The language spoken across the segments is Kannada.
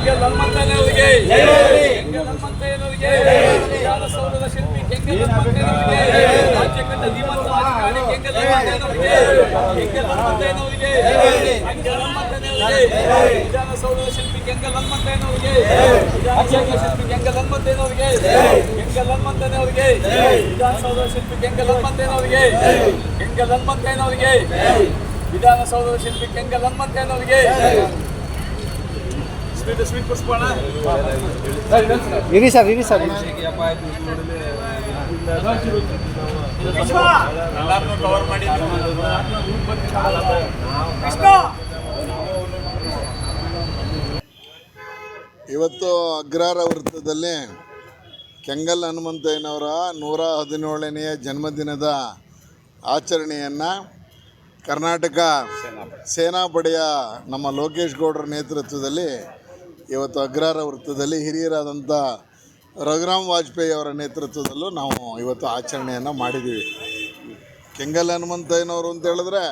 ಕೆಂಗಲ್ ಹನುಮಂತಯ್ಯನವರಿಗೆ ಕೆಂಗಲ್ ಹನುಮಂತಯ್ಯನವರಿಗೆ ವಿಧಾನಸೌಧದ ಶಿಲ್ಪಿ ಕೆಂಗಲ್ ಹನುಮಂತಯ್ಯನವರಿಗೆ ರಾಜ್ಯ ಕಂಡ ಧೀಮಂತ ರಾಜಕಾರಣಿ ಕೆಂಗಲ್ ಹನುಮಂತಯ್ಯನವರಿಗೆ ಕೆಂಗಲ್ ಹನುಮಂತಯ್ಯನವರಿಗೆ ಕೆಂಗಲ್ ಹನುಮಂತಯ್ಯನವರಿಗೆ ವಿಧಾನಸೌಧದ ಶಿಲ್ಪಿ ಕೆಂಗಲ್ ಹನುಮಂತಯ್ಯನವರಿಗೆ ವಿಧಾನಸೌಧದ ಶಿಲ್ಪಿ ಕೆಂಗಲ್ ಹನುಮಂತಯ್ಯನವರಿಗೆ ಕೆಂಗಲ್ ಹನುಮಂತಯ್ಯನವರಿಗೆ ವಿಧಾನಸೌಧದ ಶಿಲ್ಪಿ ಕೆಂಗಲ್ ಹನುಮಂತಯ್ಯನವರಿಗೆ ಕೆಂಗಲ್ ಹನುಮಂತಯ್ಯನವರಿಗೆ ವಿಧಾನಸೌಧದ ಶಿಲ್ಪಿ ಕೆಂಗಲ್ ಹನುಮಂತಯ್ಯನವರಿಗೆ ಇರಿ ಸರ್ ಇರಿ ಸರ್. ಇವತ್ತು ಅಗ್ರಹಾರ ವೃತ್ತದಲ್ಲಿ ಕೆಂಗಲ್ ಹನುಮಂತಯ್ಯನವರ ನೂರ ಹದಿನೇಳನೆಯ ಜನ್ಮದಿನದ ಆಚರಣೆಯನ್ನು ಕರ್ನಾಟಕ ಸೇನಾಪಡೆಯ ನಮ್ಮ ಲೋಕೇಶ್ ಗೌಡರ ನೇತೃತ್ವದಲ್ಲಿ ಇವತ್ತು ಅಗ್ರಾರ ವೃತ್ತದಲ್ಲಿ ಹಿರಿಯರಾದಂಥ ರಘುರಾಮ್ ವಾಜಪೇಯಿ ಅವರ ನೇತೃತ್ವದಲ್ಲೂ ನಾವು ಇವತ್ತು ಆಚರಣೆಯನ್ನು ಮಾಡಿದ್ದೀವಿ. ಕೆಂಗಲ್ ಹನುಮಂತಯ್ಯನವರು ಅಂತ ಹೇಳಿದ್ರೆ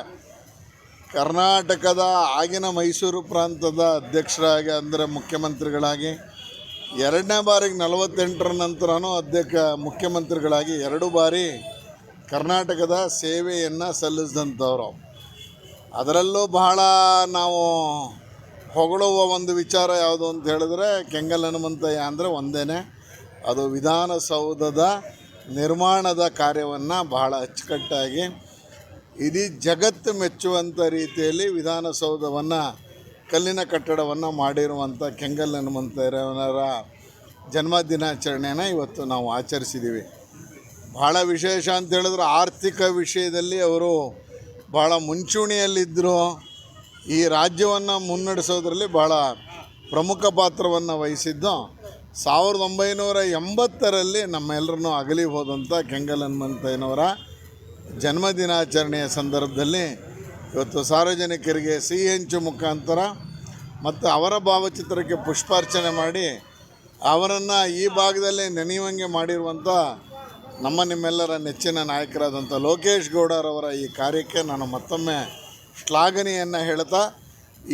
ಕರ್ನಾಟಕದ ಆಗಿನ ಮೈಸೂರು ಪ್ರಾಂತದ ಅಧ್ಯಕ್ಷರಾಗಿ, ಅಂದರೆ ಮುಖ್ಯಮಂತ್ರಿಗಳಾಗಿ, ಎರಡನೇ ಬಾರಿಗೆ ನಲವತ್ತೆಂಟರ ನಂತರನೂ ಅಧ್ಯಕ್ಷ, ಮುಖ್ಯಮಂತ್ರಿಗಳಾಗಿ ಎರಡು ಬಾರಿ ಕರ್ನಾಟಕದ ಸೇವೆಯನ್ನು ಸಲ್ಲಿಸಿದಂಥವ್ರು. ಅದರಲ್ಲೂ ಬಹಳ ನಾವು ಹೊಗಳುವ ಒಂದು ವಿಚಾರ ಯಾವುದು ಅಂತ ಹೇಳಿದ್ರೆ ಕೆಂಗಲ್ ಹನುಮಂತಯ್ಯ ಅಂದರೆ ಒಂದೇ ಅದು ವಿಧಾನಸೌಧದ ನಿರ್ಮಾಣದ ಕಾರ್ಯವನ್ನು ಬಹಳ ಅಚ್ಚುಕಟ್ಟಾಗಿ ಇಡೀ ಜಗತ್ತು ಮೆಚ್ಚುವಂಥ ರೀತಿಯಲ್ಲಿ ವಿಧಾನಸೌಧವನ್ನು, ಕಲ್ಲಿನ ಕಟ್ಟಡವನ್ನು ಮಾಡಿರುವಂಥ ಕೆಂಗಲ್ ಹನುಮಂತಯ್ಯನವರ ಜನ್ಮದಿನಾಚರಣೆಯನ್ನು ಇವತ್ತು ನಾವು ಆಚರಿಸಿದ್ದೀವಿ. ಭಾಳ ವಿಶೇಷ ಅಂತ ಹೇಳಿದ್ರೆ ಆರ್ಥಿಕ ವಿಷಯದಲ್ಲಿ ಅವರು ಭಾಳ ಮುಂಚೂಣಿಯಲ್ಲಿದ್ದರು. ಈ ರಾಜ್ಯವನ್ನು ಮುನ್ನಡೆಸೋದ್ರಲ್ಲಿ ಬಹಳ ಪ್ರಮುಖ ಪಾತ್ರವನ್ನು ವಹಿಸಿದ್ದು ಸಾವಿರದ ಒಂಬೈನೂರ ಎಂಬತ್ತರಲ್ಲಿ ನಮ್ಮೆಲ್ಲರನ್ನೂ ಅಗಲಿ ಹೋದಂಥ ಕೆಂಗಲ್ ಹನುಮಂತಯ್ಯನವರ ಜನ್ಮದಿನಾಚರಣೆಯ ಸಂದರ್ಭದಲ್ಲಿ ಇವತ್ತು ಸಾರ್ವಜನಿಕರಿಗೆ ಸಿಹಿ ಹೆಂಚು ಮುಖಾಂತರ ಮತ್ತು ಅವರ ಭಾವಚಿತ್ರಕ್ಕೆ ಪುಷ್ಪಾರ್ಚನೆ ಮಾಡಿ ಅವರನ್ನು ಈ ಭಾಗದಲ್ಲಿ ನೆನೆಯುವಂಗೆ ಮಾಡಿರುವಂಥ ನಮ್ಮ ನಿಮ್ಮೆಲ್ಲರ ನೆಚ್ಚಿನ ನಾಯಕರಾದಂಥ ಲೋಕೇಶ್ ಗೌಡರವರ ಈ ಕಾರ್ಯಕ್ಕೆ ನಾನು ಮತ್ತೊಮ್ಮೆ ಶ್ಲಾಘನೆಯನ್ನು ಹೇಳ್ತಾ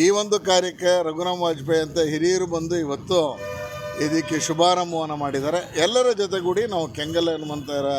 ಈ ಒಂದು ಕಾರ್ಯಕ್ಕೆ ರಘುರಾಮ್ ವಾಜಪೇಯಿ ಅಂತ ಹಿರಿಯರು ಬಂದು ಇವತ್ತು ಇದಕ್ಕೆ ಶುಭಾರಂಭವನ್ನು ಮಾಡಿದ್ದಾರೆ. ಎಲ್ಲರ ಜೊತೆಗೂಡಿ ನಾವು ಕೆಂಗಲ್ ಹನುಮಂತರ